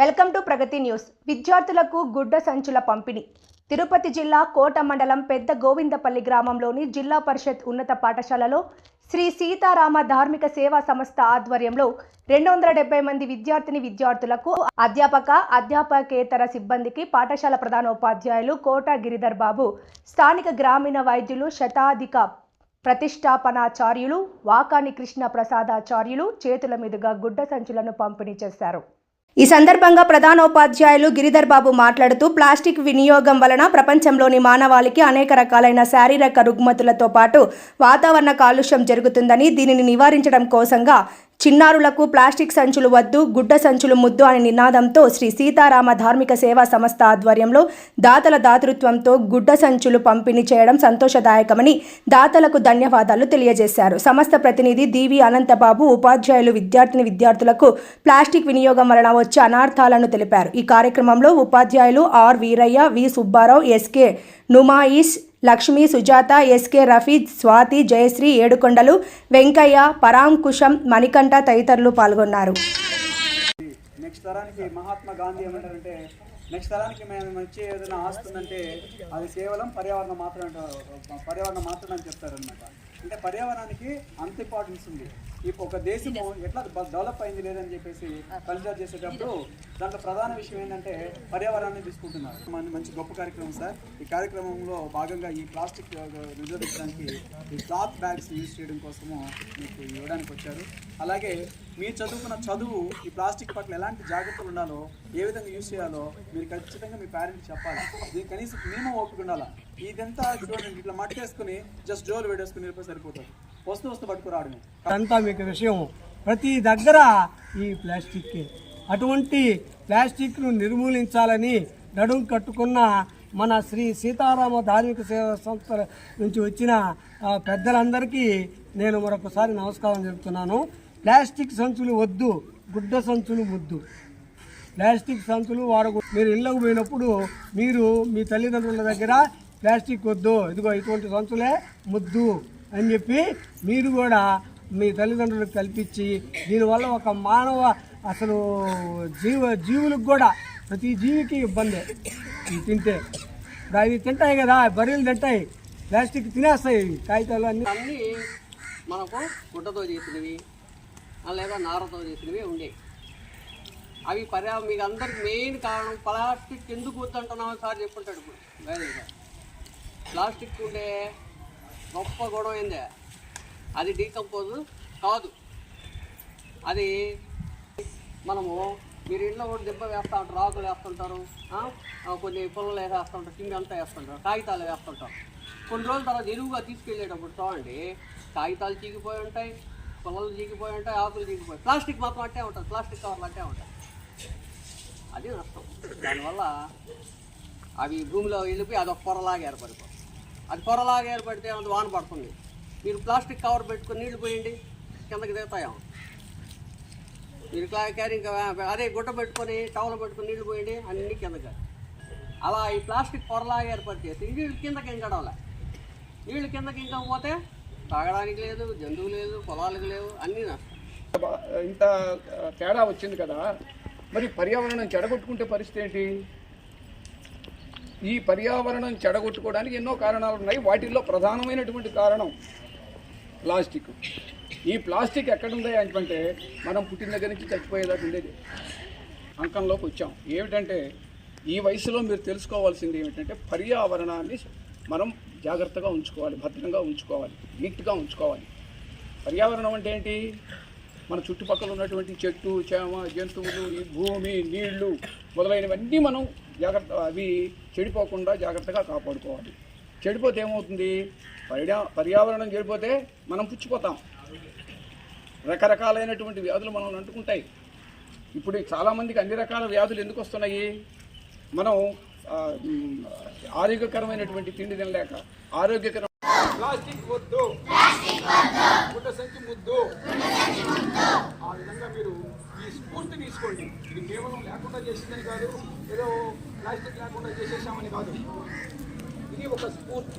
Welcome to Pragathi news. విద్యార్థులకు గుడ్డ సంచుల పంపిణీ. తిరుపతి జిల్లా కోట మండలం పెద్ద గోవిందపల్లి గ్రామంలోని జిల్లా పరిషత్ ఉన్నత పాఠశాలలో శ్రీ సీతారామ ధార్మిక సేవా సంస్థ ఆధ్వర్యంలో రెండు వందల డెబ్బై మంది విద్యార్థిని విద్యార్థులకు అధ్యాపక అధ్యాపకేతర సిబ్బందికి పాఠశాల ప్రధానోపాధ్యాయులు కోట గిరిధర్ బాబు స్థానిక గ్రామీణ వైద్యులు శతాధిక ప్రతిష్టాపనాచార్యులు వాకాని కృష్ణ ప్రసాదాచార్యులు చేతుల మీదుగా గుడ్డ సంచులను పంపిణీ చేశారు. ఈ సందర్భంగా ప్రధానోపాధ్యాయులు గిరిధర్ బాబు మాట్లాడుతూ ప్లాస్టిక్ వినియోగం వలన ప్రపంచంలోని మానవాళికి అనేక రకాలైన శారీరక రుగ్మతులతో పాటు వాతావరణ కాలుష్యం జరుగుతుందని దీనిని నివారించడం కోసంగా చిన్నారులకు ప్లాస్టిక్ సంచులు వద్దు గుడ్డ సంచులు ముద్దు అనే నినాదంతో శ్రీ సీతారామ ధార్మిక సేవా సంస్థ ఆధ్వర్యంలో దాతల దాతృత్వంతో గుడ్డ సంచులు పంపిణీ చేయడం సంతోషదాయకమని దాతలకు ధన్యవాదాలు తెలియజేశారు. సంస్థ ప్రతినిధి డివి అనంతబాబు ఉపాధ్యాయులు విద్యార్థిని విద్యార్థులకు ప్లాస్టిక్ వినియోగం వలన వచ్చే అనార్థాలను తెలిపారు. ఈ కార్యక్రమంలో ఉపాధ్యాయులు R Veeraiah V Subbarao SK Numaish Lakshmi Sujatha SK Rafi Swathi Jayashree Yedukondalu Venkaiah Parankusam Manikanta తదితరులు పాల్గొన్నారు. నెక్స్ట్ తరానికి మహాత్మా గాంధీ ఏమంటారంటే నెక్స్ట్ తరానికి మేము వచ్చే ఏదైనా ఆస్తుందంటే అది కేవలం పర్యావరణం మాత్రమే పర్యావరణం మాత్రమే అని చెప్తారనమాట అంటే పర్యావరణానికి అంత ఇంపార్టెన్స్ ఉంది ఇప్పుడు ఒక దేశం ఎట్లా డెవలప్ అయింది లేదని చెప్పేసి కల్చర్ చేసేటప్పుడు దాంట్లో ప్రధాన విషయం ఏంటంటే పర్యావరణాన్ని తీసుకుంటున్నారు. మంచి గొప్ప కార్యక్రమం సార్. ఈ కార్యక్రమంలో భాగంగా ఈ ప్లాస్టిక్ నిరోధించడానికి ఈ క్లాత్ బ్యాగ్స్ యూజ్ చేయడం కోసము మీకు ఇవ్వడానికి వచ్చారు. అలాగే మీరు చదువుకున్న చదువు ఈ ప్లాస్టిక్ పట్ల ఎలాంటి జాగ్రత్తలు ఉండాలో ఏ విధంగా యూజ్ చేయాలో మీరు ఖచ్చితంగా మీ పేరెంట్స్ చెప్పాలి. దీనికి కనీసం మినిమం ఓపిక ఉండాలా? ఇదంతా చూడండి ఇట్లా మట్టేసుకుని జస్ట్ జోలు వేడేసుకుని వెళ్ళిపోయి సరిపోతుంది. వస్తూ వస్తూ పట్టుకురావడమే అంతా మీకు విషయం ప్రతి దగ్గర ఈ ప్లాస్టిక్ అటువంటి ప్లాస్టిక్ను నిర్మూలించాలని నడుం కట్టుకున్న మన శ్రీ సీతారామ ధార్మిక సేవా సంస్థ నుంచి వచ్చిన పెద్దలందరికీ నేను మరొకసారి నమస్కారం చెప్తున్నాను. ప్లాస్టిక్ సంచులు వద్దు గుడ్డ సంచులు ముద్దు. ప్లాస్టిక్ సంచులు వాడకు మీరు ఇళ్ళకు పోయినప్పుడు మీరు మీ తల్లిదండ్రుల దగ్గర ప్లాస్టిక్ వద్దు. ఇదిగో ఇటువంటి సంచులే ముద్దు. అని చెప్పి మీరు కూడా మీ తల్లిదండ్రులకు కల్పించి దీనివల్ల ఒక మానవ అసలు జీవ జీవులకు కూడా ప్రతి జీవికి ఇబ్బందే. ఇవి తింటే. ఇప్పుడు అవి తింటాయి కదా బర్రెలు తింటాయి ప్లాస్టిక్ తినేస్తాయి కాగితాలు అన్నీ. అన్నీ మనకు గుడ్డతో చేసినవి లేదా నారతో చేసినవి ఉండేవి అవి పర్యావరణ మీకు అందరికి మెయిన్ కారణం ప్లాస్టిక్ ఎందుకు వద్దంటున్నామో సార్ చెప్పుంటాడు ఇప్పుడు. ప్లాస్టిక్ ఉండే గొప్ప గొడవ అయింది అది డీకంపోజ్ కాదు. అది మనము మీరు ఇంట్లో కూడా దెబ్బ వేస్తూ ఉంటారు ఆకులు వేస్తుంటారు కొన్ని పుల్లలు వేస్తుంటారు కింద అంతా వేస్తుంటారు కాగితాలు వేస్తుంటారు. కొన్ని రోజుల తర్వాత ఎరువుగా తీసుకెళ్ళేటప్పుడు చూడండి కాగితాలు చీకిపోయి ఉంటాయి పుల్లలు చీకిపోయి ఉంటాయి ఆకులు చీకిపోయి ప్లాస్టిక్ మాత్రం అట్టే ఉంటుంది ప్లాస్టిక్ కవర్లు అట్టే ఉంటాయి అది నష్టం. దానివల్ల అవి భూమిలో వెళ్ళిపోయి అదొక పొరలాగా ఏర్పడిపోతుంది. అది పొరలాగా ఏర్పడితే అది వాన పడుతుంది. మీరు ప్లాస్టిక్ కవర్ పెట్టుకుని నీళ్ళు పోయండి. కిందకి దిగుతాయా మీరు క్లా- క్యారింగ్ అదే గుడ్డ పెట్టుకొని టవల్ పెట్టుకుని నీళ్ళు పోయండి అన్ని కిందకి. అలా ఈ ప్లాస్టిక్ పొరలాగా ఏర్పాటు చేసి నీళ్ళు కిందకి ఇంకడంలే. నీళ్ళు కిందకి ఇంకా పోతే తాగడానికి లేదు జంతువు లేదు పొలాలకు లేవు అన్నీ నష్టం. ఇంత తేడా వచ్చింది కదా. మరి పర్యావరణం చెడగొట్టుకుంటే పరిస్థితి ఏంటి? ఈ పర్యావరణం చెడగొట్టుకోవడానికి ఎన్నో కారణాలు ఉన్నాయి వాటిల్లో ప్రధానమైనటువంటి కారణం ప్లాస్టిక్. ఈ ప్లాస్టిక్ ఎక్కడుంది అంటే మనం పుట్టిన దగ్గర నుంచి చచ్చిపోయేదాకా ఉండేది. అంకంలోకి వచ్చాం. ఏమిటంటే ఈ వయసులో మీరు తెలుసుకోవాల్సింది ఏమిటంటే పర్యావరణాన్ని మనం జాగ్రత్తగా ఉంచుకోవాలి భద్రంగా ఉంచుకోవాలి నీట్గా ఉంచుకోవాలి. పర్యావరణం అంటే ఏంటి? మన చుట్టుపక్కల ఉన్నటువంటి చెట్టు చేమ జంతువులు ఈ భూమి నీళ్ళు మొదలైనవన్నీ మనం జాగ్రత్త అవి చెడిపోకుండా జాగ్రత్తగా కాపాడుకోవాలి. చెడిపోతే ఏమవుతుంది? పర్యా పర్యావరణం చెడిపోతే మనం పుచ్చిపోతాం. రకరకాలైనటువంటి వ్యాధులు మనం అంటుకుంటాయి. ఇప్పుడు చాలామందికి అన్ని రకాల వ్యాధులు ఎందుకు వస్తున్నాయి? మనం ఆరోగ్యకరమైనటువంటి తిండి తినలేక ఆరోగ్యకర ప్లాస్టిక్ వద్దు. గుడ్డ సంచి ముద్దు. ఆ విధంగా మీరు ఈ స్ఫూర్తి తీసుకోండి. ఇది కేవలం లేకుండా చేసిందని కాదు ఏదో ప్లాస్టిక్ లేకుండా చేసేసామని కాదు ఇది ఒక Spoorthi